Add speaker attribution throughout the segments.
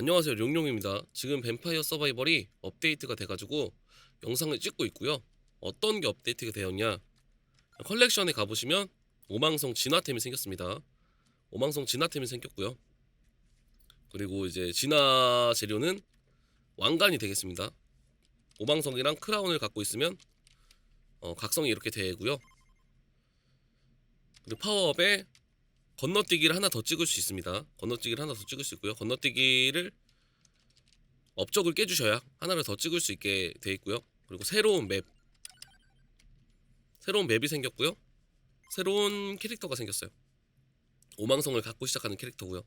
Speaker 1: 안녕하세요 용용입니다. 지금 뱀파이어 서바이벌이 업데이트가 돼가지고 영상을 찍고 있고요. 어떤 게 업데이트가 되었냐? 컬렉션에 가보시면 오망성 진화템이 생겼습니다. 오망성 진화템이 생겼고요. 그리고 이제 진화 재료는 왕관이 되겠습니다. 오망성이랑 크라운을 갖고 있으면 어, 각성이 이렇게 되고요. 그리고 파워업에 건너뛰기를 하나 더 찍을 수 있습니다. 건너뛰기를 하나 더 찍을 수 있고요. 건너뛰기를 업적을 깨주셔야 하나를 더 찍을 수 있게 돼 있고요. 그리고 새로운 맵, 새로운 맵이 생겼고요. 새로운 캐릭터가 생겼어요. 오망성을 갖고 시작하는 캐릭터고요.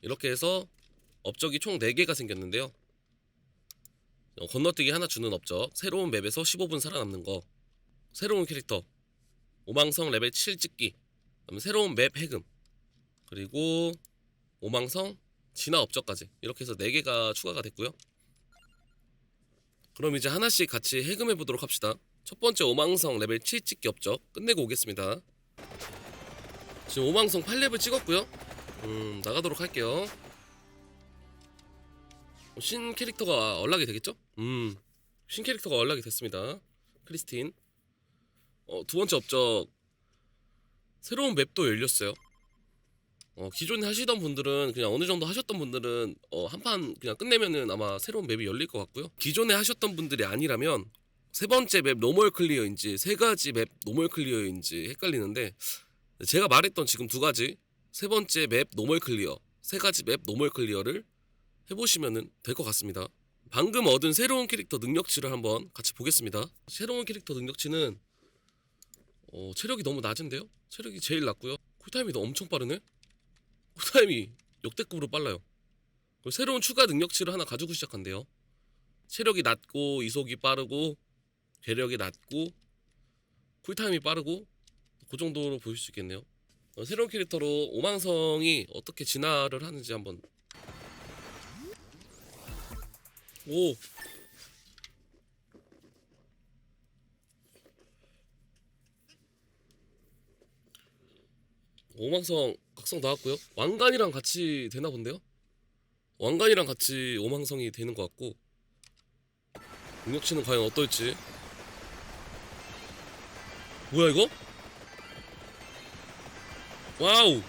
Speaker 1: 이렇게 해서 업적이 총 4개가 생겼는데요. 어, 건너뛰기 하나 주는 업적, 새로운 맵에서 15분 살아남는 거, 새로운 캐릭터, 오망성 레벨 7 찍기, 그다음에 새로운 맵 해금 그리고 오망성 진화 업적까지 이렇게 해서 4개가 추가가 됐고요. 그럼 이제 하나씩 같이 해금해 보도록 합시다. 첫 번째 오망성 레벨 7 찍기 업적 끝내고 오겠습니다. 지금 오망성 8렙을 찍었고요. 음 나가도록 할게요. 어, 신 캐릭터가 얼락이 되겠죠? 음신 캐릭터가 얼락이 됐습니다. 크리스틴. 어, 두 번째 업적 새로운 맵도 열렸어요. 어, 기존에 하시던 분들은 그냥 어느 정도 하셨던 분들은 어, 한 판 그냥 끝내면은 아마 새로운 맵이 열릴 것 같고요. 기존에 하셨던 분들이 아니라면 세 번째 맵 노멀 클리어인지 세 가지 맵 노멀 클리어인지 헷갈리는데 제가 말했던 지금 두 가지 세 번째 맵 노멀 클리어 세 가지 맵 노멀 클리어를 해보시면은 될 것 같습니다. 방금 얻은 새로운 캐릭터 능력치를 한번 같이 보겠습니다. 새로운 캐릭터 능력치는 어, 체력이 너무 낮은데요? 체력이 제일 낮고요. 쿨타임이 엄청 빠르네. 쿨타임이 역대급으로 빨라요. 그리고 새로운 추가 능력치를 하나 가지고 시작한대요. 체력이 낮고 이속이 빠르고 괴력이 낮고 쿨타임이 빠르고 그 정도로 보일 수 있겠네요. 어, 새로운 캐릭터로 오망성이 어떻게 진화를 하는지 한번 오 오망성 각성 나왔고요. 왕관이랑 같이 되나 본데요. 왕관이랑 같이 오망성이 되는 것 같고 능력치는 과연 어떨지. 뭐야 이거? 와우.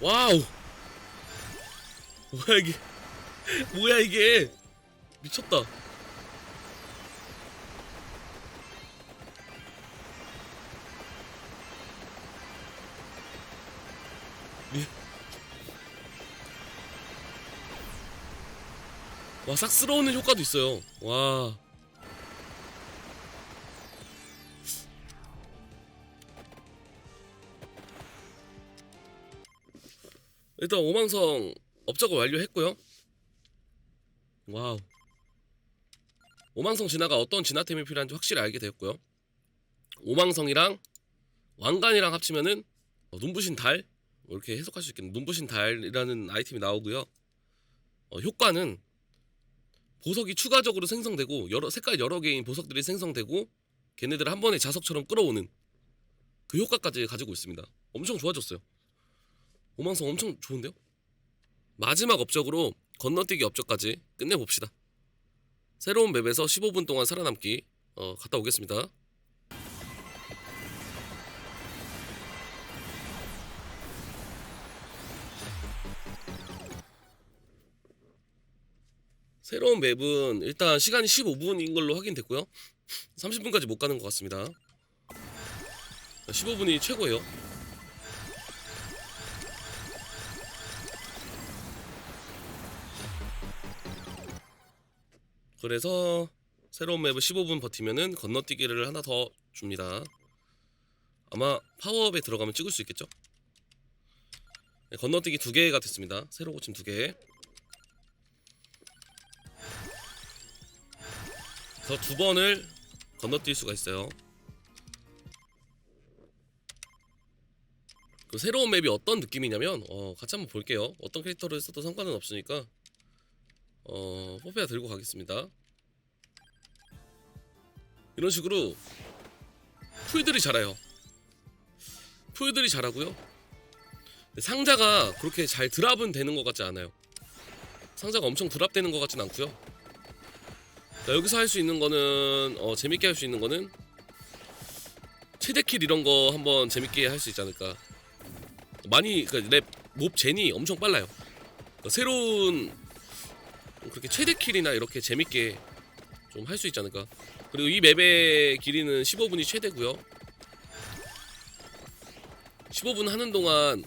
Speaker 1: 와우. 뭐야 이게? 뭐야 이게? 미쳤다. 와 싹 쓸어오는 효과도 있어요. 와. 일단 오망성 업적을 완료했고요. 와우. 오망성 진화가 어떤 진화템이 필요한지 확실히 알게 되었고요. 오망성이랑 왕관이랑 합치면은 어, 눈부신 달 뭐 이렇게 해석할 수 있겠네. 눈부신 달이라는 아이템이 나오고요. 어, 효과는 보석이 추가적으로 생성되고 여러 색깔 여러 개인 보석들이 생성되고 걔네들을 한 번에 자석처럼 끌어오는 그 효과까지 가지고 있습니다. 엄청 좋아졌어요. 오망성 엄청 좋은데요? 마지막 업적으로 건너뛰기 업적까지 끝내봅시다. 새로운 맵에서 15분 동안 살아남기 어, 갔다 오겠습니다. 새로운 맵은 일단 시간이 15분인 걸로 확인됐고요. 30분까지 못 가는 것 같습니다. 15분이 최고예요. 그래서 새로운 맵을 15분 버티면은 건너뛰기를 하나 더 줍니다. 아마 파워업에 들어가면 찍을 수 있겠죠? 네, 건너뛰기 두 개가 됐습니다. 새로 고침 두 개. 그래서 두 번을 건너뛸 수가 있어요. 그 새로운 맵이 어떤 느낌이냐면 어, 같이 한번 볼게요. 어떤 캐릭터를 써도 상관은 없으니까 어, 뽀페아 들고 가겠습니다. 이런 식으로 풀들이 자라요. 풀들이 자라고요. 상자가 그렇게 잘 드랍은 되는 것 같지 않아요. 상자가 엄청 드랍되는 것 같진 않고요. 자, 여기서 할 수 있는 거는 어, 재밌게 할 수 있는 거는 최대킬 이런 거 한번 재밌게 할 수 있지 않을까. 많이 그랩몹 젠이 엄청 빨라요. 그러니까 새로운 그렇게 최대킬이나 이렇게 재밌게 좀 할 수 있지 않을까. 그리고 이 맵의 길이는 15분이 최대고요. 15분 하는 동안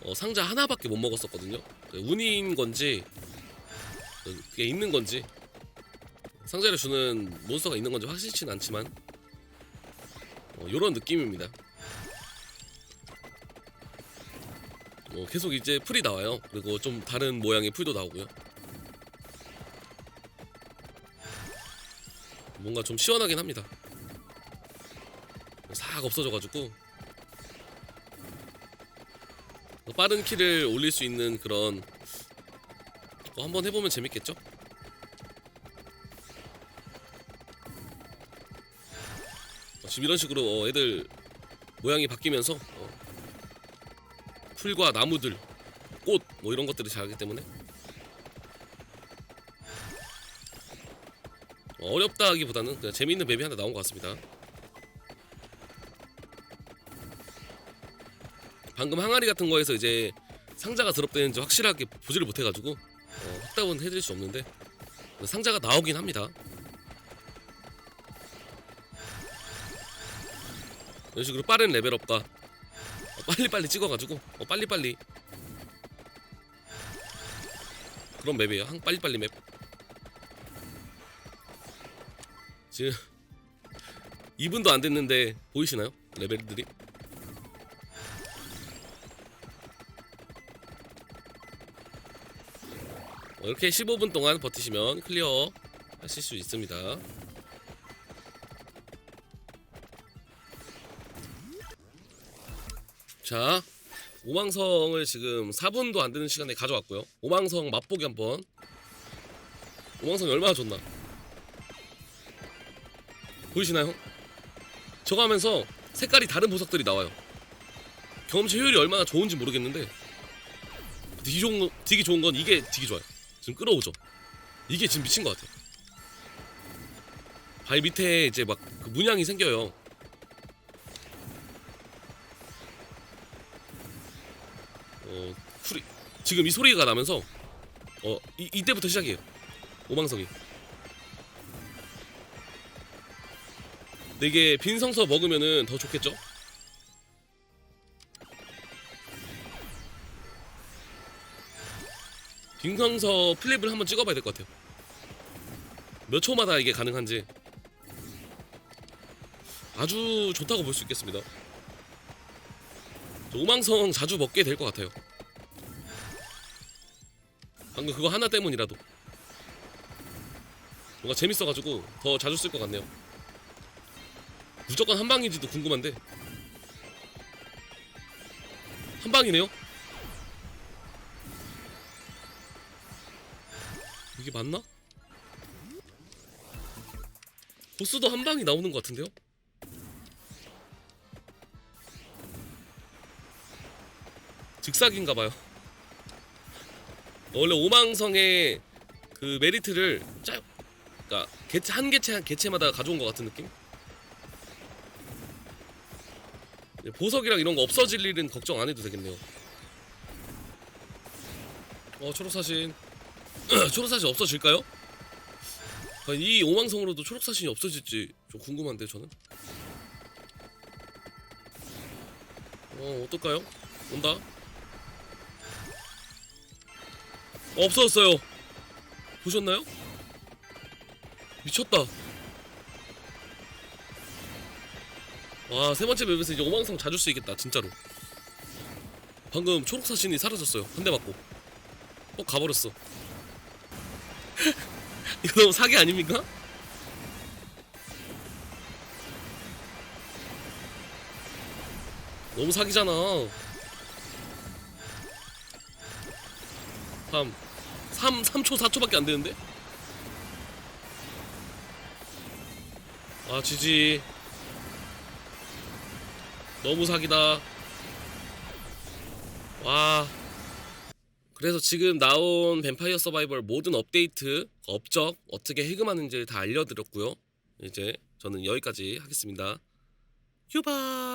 Speaker 1: 어, 상자 하나밖에 못 먹었었거든요. 그 운인 건지 그, 그게 있는 건지 상자를 주는 몬스터가 있는 건지 확실치는 않지만 어, 이런 느낌입니다. 어, 계속 이제 풀이 나와요. 그리고 좀 다른 모양의 풀도 나오고요. 뭔가 좀 시원하긴 합니다. 싹 없어져가지고 빠른 키를 올릴 수 있는 그런 거 한번 해보면 재밌겠죠? 지금 이런 식으로 어, 애들 모양이 바뀌면서 어, 풀과 나무들, 꽃 뭐 이런 것들이 자라기 때문에 어, 어렵다기보다는 그냥 재미있는 맵이 하나 나온 것 같습니다. 방금 항아리 같은 거에서 이제 상자가 드롭되는지 확실하게 보지를 못해가지고 어, 확답은 해드릴 수 없는데 상자가 나오긴 합니다. 이런 식으로 빠른 레벨업과 어, 빨리빨리 찍어가지고 어, 빨리빨리 그런 맵이에요. 한 빨리빨리 맵. 지금 2분도 안 됐는데 보이시나요? 레벨들이? 어, 이렇게 15분 동안 버티시면 클리어 하실 수 있습니다. 자, 오망성을 지금 4분도 안 되는 시간에 가져왔고요. 오망성 맛보기 한번. 오망성이 얼마나 좋나? 보이시나요? 저거 하면서 색깔이 다른 보석들이 나와요. 경험치 효율이 얼마나 좋은지 모르겠는데 되게 좋은 건, 되게 좋은 건 이게 되게 좋아요. 지금 끌어오죠. 이게 지금 미친 것 같아요. 발 밑에 이제 막 그 문양이 생겨요. 어, 소리 지금 이 소리가 나면서 어 이, 이때부터 시작이에요. 오망성이. 근데 이게 빈성서 먹으면은 더 좋겠죠? 빈성서 플립을 한번 찍어봐야 될 것 같아요. 몇 초마다 이게 가능한지 아주 좋다고 볼 수 있겠습니다. 저 오망성 자주 먹게 될 것 같아요. 방금 그거 하나 때문이라도 뭔가 재밌어가지고 더 자주 쓸 것 같네요. 무조건 한 방인지도 궁금한데 한 방이네요. 이게 맞나? 보스도 한 방이 나오는 것 같은데요? 즉사기인가봐요. 원래 오망성의 그 메리트를 짜, 그러니까 개체 한 개체 한 개체마다 가져온 것 같은 느낌? 보석이랑 이런 거 없어질 일은 걱정 안 해도 되겠네요. 어 초록사신 초록사신 없어질까요? 이 오망성으로도 초록사신이 없어질지 좀 궁금한데 저는. 어 어떨까요? 온다. 없어졌어요. 보셨나요? 미쳤다. 와, 세 번째 맵에서 이제 오망성 자주 쓰이겠다, 진짜로. 방금 초록사신이 사라졌어요. 한 대 맞고. 어, 가버렸어. 이거 너무 사기 아닙니까? 너무 사기잖아. 3 3 3초 4초밖에 안 되는데? 아 지지 너무 사기다 와. 그래서 지금 나온 뱀파이어 서바이벌 모든 업데이트, 업적 어떻게 해금하는지 다 알려드렸고요. 이제 저는 여기까지 하겠습니다. 휴바.